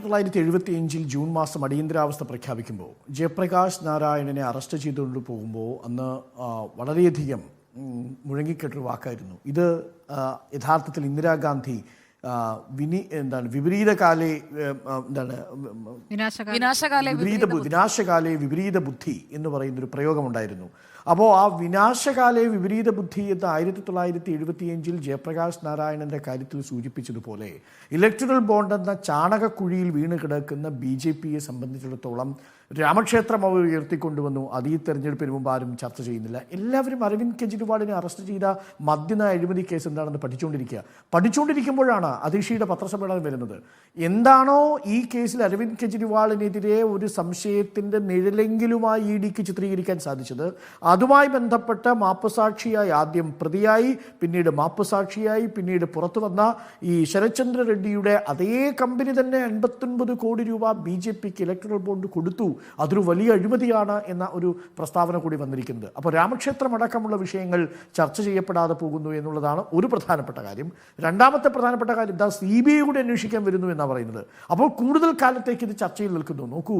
ആയിരത്തി തൊള്ളായിരത്തി എഴുപത്തി അഞ്ചിൽ ജൂൺ മാസം അടിയന്തരാവസ്ഥ പ്രഖ്യാപിക്കുമ്പോൾ ജയപ്രകാശ് നാരായണനെ അറസ്റ്റ് ചെയ്തുകൊണ്ട് പോകുമ്പോൾ അന്ന് വളരെയധികം മുഴങ്ങിക്കെട്ടൊരു വാക്കായിരുന്നു. ഇത് യഥാർത്ഥത്തിൽ ഇന്ദിരാഗാന്ധി വിനി എന്താണ് വിപരീത കാലേ എന്താണ് വിനാശകാല വിപരീത വിനാശകാലേ വിനാശകാലെ വിപരീത ബുദ്ധി എന്ന് പറയുന്ന ഒരു പ്രയോഗമുണ്ടായിരുന്നു. അപ്പോൾ ആ വിനാശകാലയെ വിപരീത ബുദ്ധി എന്ന് ആയിരത്തി തൊള്ളായിരത്തി എഴുപത്തിയഞ്ചിൽ ജയപ്രകാശ് നാരായണന്റെ കാര്യത്തിൽ സൂചിപ്പിച്ചതുപോലെ ഇലക്ട്രൽ ബോണ്ട് എന്ന ചാണകക്കുഴിയിൽ വീണ് കിടക്കുന്ന ബി ജെ പിയെ സംബന്ധിച്ചിടത്തോളം രാമക്ഷേത്രം അവർ ഉയർത്തിക്കൊണ്ടുവന്നു. അത് ഈ തെരഞ്ഞെടുപ്പിന് മുമ്പ് ആരും ചർച്ച ചെയ്യുന്നില്ല. എല്ലാവരും അരവിന്ദ് കെജ്രിവാളിനെ അറസ്റ്റ് ചെയ്ത മദ്യന അഴിമതി കേസ് എന്താണെന്ന് പഠിച്ചുകൊണ്ടിരിക്കുക. പഠിച്ചുകൊണ്ടിരിക്കുമ്പോഴാണ് അതിഷിയുടെ പത്രസമ്മേളനം വരുന്നത്. എന്താണോ ഈ കേസിൽ അരവിന്ദ് കെജ്രിവാളിനെതിരെ ഒരു സംശയത്തിന്റെ നിഴലെങ്കിലുമായി ഇ ഡിക്ക് ചിത്രീകരിക്കാൻ സാധിച്ചത്. അതുമായി ബന്ധപ്പെട്ട മാപ്പുസാക്ഷിയായി ആദ്യം പ്രതിയായി പിന്നീട് മാപ്പുസാക്ഷിയായി പിന്നീട് പുറത്തു വന്ന ഈ ശരത്ചന്ദ്ര റെഡ്ഡിയുടെ അതേ കമ്പനി തന്നെ അൻപത്തൊൻപത് കോടി രൂപ ബി ജെ പിക്ക് ഇലക്ട്രൽ ബോണ്ട് കൊടുത്തു. അതൊരു വലിയ അഴിമതിയാണ് എന്ന ഒരു പ്രസ്താവന കൂടി വന്നിരിക്കുന്നത്. അപ്പോൾ രാമക്ഷേത്രം അടക്കമുള്ള വിഷയങ്ങൾ ചർച്ച ചെയ്യപ്പെടാതെ പോകുന്നു എന്നുള്ളതാണ് ഒരു പ്രധാനപ്പെട്ട കാര്യം. രണ്ടാമത്തെ പ്രധാനപ്പെട്ട കാര്യം എന്താ സി ബി ഐ കൂടി അന്വേഷിക്കാൻ വരുന്നു എന്നാണ് പറയുന്നത്. അപ്പോൾ കൂടുതൽ കാലത്തേക്ക് ഇത് ചർച്ചയിൽ നിൽക്കുന്നു. നോക്കൂ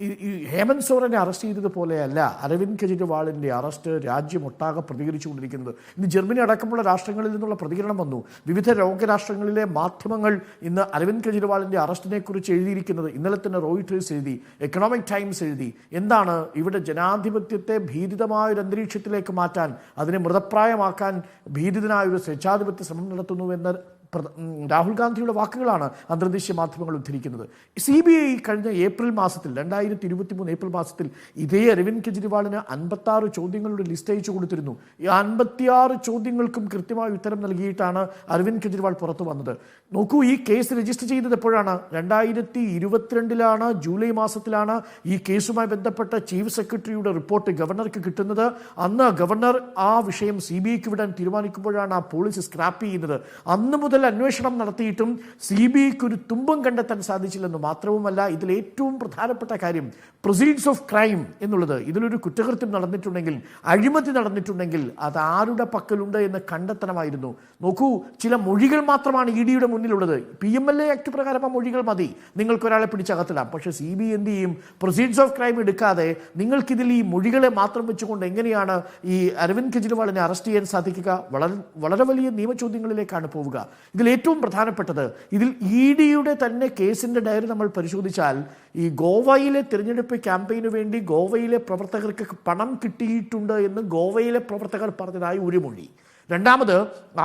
ഈ- ഹേമന്ത് സോറനെ അറസ്റ്റ് ചെയ്തതുപോലെയല്ല അരവിന്ദ് കെജ്രിവാളിന്റെ അറസ്റ്റ് രാജ്യമൊട്ടാകെ പ്രതികരിച്ചുകൊണ്ടിരിക്കുന്നത്. ഇന്ന് ജർമ്മനി അടക്കമുള്ള രാഷ്ട്രങ്ങളിൽ നിന്നുള്ള പ്രതികരണം വന്നു. വിവിധ ലോകരാഷ്ട്രങ്ങളിലെ മാധ്യമങ്ങൾ ഇന്ന് അരവിന്ദ് കെജ്രിവാളിന്റെ അറസ്റ്റിനെ കുറിച്ച് എഴുതിയിരിക്കുന്നത് ഇന്നലെ തന്നെ റോയിട്ടേഴ്സ് എഴുതി എക്കണോമിക് ടൈംസ് എഴുതി. എന്താണ് ഇവിടെ ജനാധിപത്യത്തെ ഭീതിതമായ ഒരു അന്തരീക്ഷത്തിലേക്ക് മാറ്റാൻ അതിനെ മൃതപ്രായമാക്കാൻ ഭീതിതനായ ഒരു സ്വേച്ഛാധിപത്യ ശ്രമം നടത്തുന്നു എന്ന രാഹുൽ ഗാന്ധിയുടെ വാക്കുകളാണ് അന്തർദേശീയ മാധ്യമങ്ങൾ ഉദ്ധരിക്കുന്നത്. സി ബി ഐ കഴിഞ്ഞ ഏപ്രിൽ മാസത്തിൽ രണ്ടായിരത്തി ഇരുപത്തി മൂന്ന് ഏപ്രിൽ മാസത്തിൽ ഇതേ അരവിന്ദ് കെജ്രിവാളിന് അൻപത്താറ് ചോദ്യങ്ങളുടെ ലിസ്റ്റ് അയച്ചു കൊടുത്തിരുന്നു. ഈ അൻപത്തിയാറ് ചോദ്യങ്ങൾക്കും കൃത്യമായ ഉത്തരം നൽകിയിട്ടാണ് അരവിന്ദ് കെജ്രിവാൾ പുറത്തു വന്നത്. നോക്കൂ ഈ കേസ് രജിസ്റ്റർ ചെയ്തത് എപ്പോഴാണ്? രണ്ടായിരത്തി ഇരുപത്തിരണ്ടിലാണ് ജൂലൈ മാസത്തിലാണ് ഈ കേസുമായി ബന്ധപ്പെട്ട ചീഫ് സെക്രട്ടറിയുടെ റിപ്പോർട്ട് ഗവർണർക്ക് കിട്ടുന്നത്. അന്ന് ഗവർണർ ആ വിഷയം സി ബി ഐക്ക് വിടാൻ തീരുമാനിക്കുമ്പോഴാണ് ആ പോളിസി സ്ക്രാപ്പ് ചെയ്യുന്നത്. അന്ന് മുതൽ അന്വേഷണം നടത്തിയിട്ടും സി ബി ഐക്ക് ഒരു തുമ്പം കണ്ടെത്താൻ സാധിച്ചില്ലെന്ന് മാത്രവുമല്ല ഇതിൽ ഏറ്റവും പ്രധാനപ്പെട്ട കാര്യം പ്രൊസീഡ്സ് ഓഫ് ക്രൈം എന്നുള്ളത്. ഇതിലൊരു കുറ്റകൃത്യം നടന്നിട്ടുണ്ടെങ്കിൽ അഴിമതി നടന്നിട്ടുണ്ടെങ്കിൽ അത് ആരുടെ പക്കലുണ്ട് എന്ന് കണ്ടെത്തണമായിരുന്നു. നോക്കൂ ചില മൊഴികൾ മാത്രമാണ് ഇ ഡിയുടെ മുന്നിലുള്ളത്. P M L A act പ്രകാരം ആ മൊഴികൾ മതി. നിങ്ങൾക്ക് ഒരാളെ പിടിച്ചകത്തിടാം പക്ഷേ സി ബി എന്ത് ചെയ്യും? പ്രൊസീഡ്സ് ഓഫ് ക്രൈം എടുക്കാതെ നിങ്ങൾക്കിതിൽ ഈ മൊഴികളെ മാത്രം വെച്ചുകൊണ്ട് എങ്ങനെയാണ് ഈ അരവിന്ദ് കെജ്രിവാളിനെ അറസ്റ്റ് ചെയ്യാൻ സാധിക്കുക? വളരെ വളരെ വലിയ നിയമചോദ്യങ്ങളിലേക്കാണ് പോവുക. ഇതിൽ ഏറ്റവും പ്രധാനപ്പെട്ടത് ഇതിൽ ഇ ഡിയുടെ തന്നെ കേസിന്റെ ഡയറി നമ്മൾ പരിശോധിച്ചാൽ ഈ ഗോവയിലെ തിരഞ്ഞെടുപ്പ് ക്യാമ്പയിന് വേണ്ടി ഗോവയിലെ പ്രവർത്തകർക്ക് പണം കിട്ടിയിട്ടുണ്ട് എന്ന് ഗോവയിലെ പ്രവർത്തകർ പറഞ്ഞതായി ഒരു മൊഴി. രണ്ടാമത്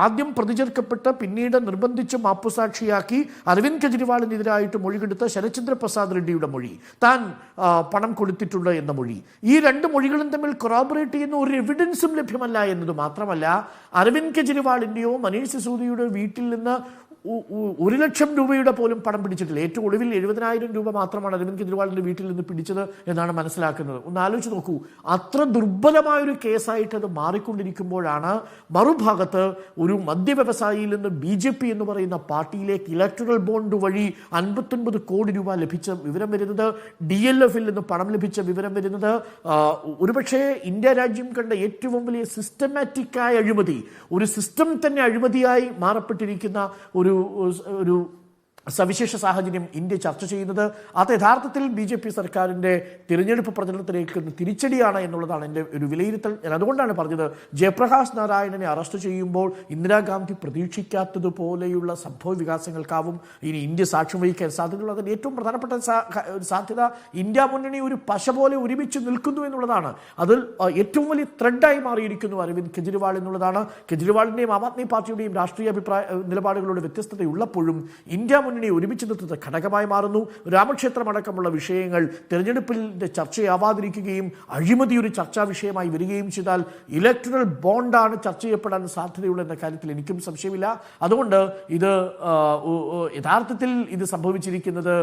ആദ്യം പ്രതിചേർക്കപ്പെട്ട് പിന്നീട് നിർബന്ധിച്ച് മാപ്പുസാക്ഷിയാക്കി അരവിന്ദ് കെജ്രിവാളിനെതിരായിട്ട് മൊഴികെടുത്ത ശരചന്ദ്ര പ്രസാദ് റെഡ്ഡിയുടെ മൊഴി. താൻ പണം കൊടുത്തിട്ടുണ്ട് എന്ന മൊഴി. ഈ രണ്ട് മൊഴികളും തമ്മിൽ കൊറാബറേറ്റ് ചെയ്യുന്ന ഒരു എവിഡൻസും ലഭ്യമല്ല എന്നത് മാത്രമല്ല അരവിന്ദ് കെജ്രിവാളിന്റെയോ മനീഷ് സിസോദിയുടെ വീട്ടിൽ നിന്ന് ഒരു ലക്ഷം രൂപയുടെ പോലും പണം പിടിച്ചിട്ടില്ല. ഏറ്റവും ഒടുവിൽ എഴുപതിനായിരം രൂപ മാത്രമാണ് അരവിന്ദ് കെജ്രിവാളിന്റെ വീട്ടിൽ നിന്ന് പിടിച്ചത് എന്നാണ് മനസ്സിലാക്കുന്നത്. ഒന്ന് ആലോചിച്ച് നോക്കൂ. അത്ര ദുർബലമായൊരു കേസായിട്ട് അത് മാറിക്കൊണ്ടിരിക്കുമ്പോഴാണ് മറുഭാഗത്ത് ഒരു മദ്യവ്യവസായിയിൽ നിന്ന് ബി ജെ പി എന്ന് പറയുന്ന പാർട്ടിയിലേക്ക് ഇലക്ട്രൽ ബോണ്ട് വഴി അൻപത്തൊൻപത് കോടി രൂപ ലഭിച്ച വിവരം വരുന്നത് ഡി എൽ എഫിൽ നിന്ന് പണം ലഭിച്ച വിവരം വരുന്നത് ഒരുപക്ഷേ ഇന്ത്യ രാജ്യം കണ്ട ഏറ്റവും വലിയ സിസ്റ്റമാറ്റിക്കായ അഴിമതി ഒരു സിസ്റ്റം തന്നെ അഴിമതിയായി മാറപ്പെട്ടിരിക്കുന്ന ഒരു ഒരു സവിശേഷ സാഹചര്യം ഇന്ത്യ ചർച്ച ചെയ്യുന്നത്. അത് യഥാർത്ഥത്തിൽ ബി ജെ പി സർക്കാരിന്റെ തിരഞ്ഞെടുപ്പ് പ്രചരണത്തിലേക്ക് തിരിച്ചടിയാണ് എന്നുള്ളതാണ് എന്റെ ഒരു വിലയിരുത്തൽ. ഞാൻ അതുകൊണ്ടാണ് പറഞ്ഞത് ജയപ്രകാശ് നാരായണനെ അറസ്റ്റ് ചെയ്യുമ്പോൾ ഇന്ദിരാഗാന്ധി പ്രതീക്ഷിക്കാത്തതുപോലെയുള്ള സംഭവ വികാസങ്ങൾക്കാവും ഇനി ഇന്ത്യ സാക്ഷ്യം വഹിക്കാൻ സാധ്യതയുള്ള അതിന് ഏറ്റവും പ്രധാനപ്പെട്ട സാധ്യത ഇന്ത്യ മുന്നണി ഒരു പശ പോലെ ഒരുമിച്ച് നിൽക്കുന്നു എന്നുള്ളതാണ്. അതിൽ ഏറ്റവും വലിയ ത്രെഡായി മാറിയിരിക്കുന്നു അരവിന്ദ് കെജ്രിവാൾ എന്നുള്ളതാണ്. കെജ്രിവാളിന്റെയും ആം ആദ്മി പാർട്ടിയുടെയും രാഷ്ട്രീയ അഭിപ്രായ നിലപാടുകളുടെ വ്യത്യസ്തതയുള്ളപ്പോഴും ഇന്ത്യ മുന്നണി ഒരുമിച്ച് നിർത്തുന്ന ഘടകമായി മാറുന്നു. രാമക്ഷേത്രമടക്കമുള്ള വിഷയങ്ങൾ തിരഞ്ഞെടുപ്പിന്റെ ചർച്ചയാവാതിരിക്കുകയും അഴിമതി ഒരു ചർച്ചാ വിഷയമായി വരികയും ചെയ്താൽ ഇലക്ട്രൽ ബോണ്ടാണ് ചർച്ച ചെയ്യപ്പെടാൻ സാധ്യതയുള്ള എന്ന കാര്യത്തിൽ എനിക്കും സംശയമില്ല. അതുകൊണ്ട് ഇത് യഥാർത്ഥത്തിൽ ഇത് സംഭവിച്ചിരിക്കുന്നത്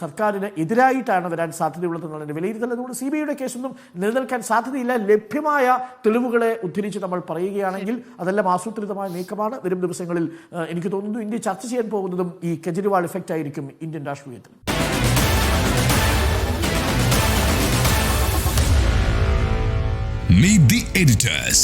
സർക്കാരിന് എതിരായിട്ടാണ് വരാൻ സാധ്യതയുള്ളതെന്നാണ് എന്റെ വിലയിരുത്തൽ. അതുകൊണ്ട് സി ബി ഐയുടെ കേസൊന്നും നിലനിൽക്കാൻ സാധ്യതയില്ല. ലഭ്യമായ തെളിവുകളെ ഉദ്ധരിച്ച് നമ്മൾ പറയുകയാണെങ്കിൽ അതെല്ലാം ആസൂത്രിതമായ നീക്കമാണ്. വരും ദിവസങ്ങളിൽ എനിക്ക് തോന്നുന്നു ഇന്ത്യ ചർച്ച ചെയ്യാൻ പോകുന്നതും ഈ കെജ്രിവാൾ ഇഫക്റ്റ് ആയിരിക്കും ഇന്ത്യൻ രാഷ്ട്രീയത്തിൽ Meet the editors.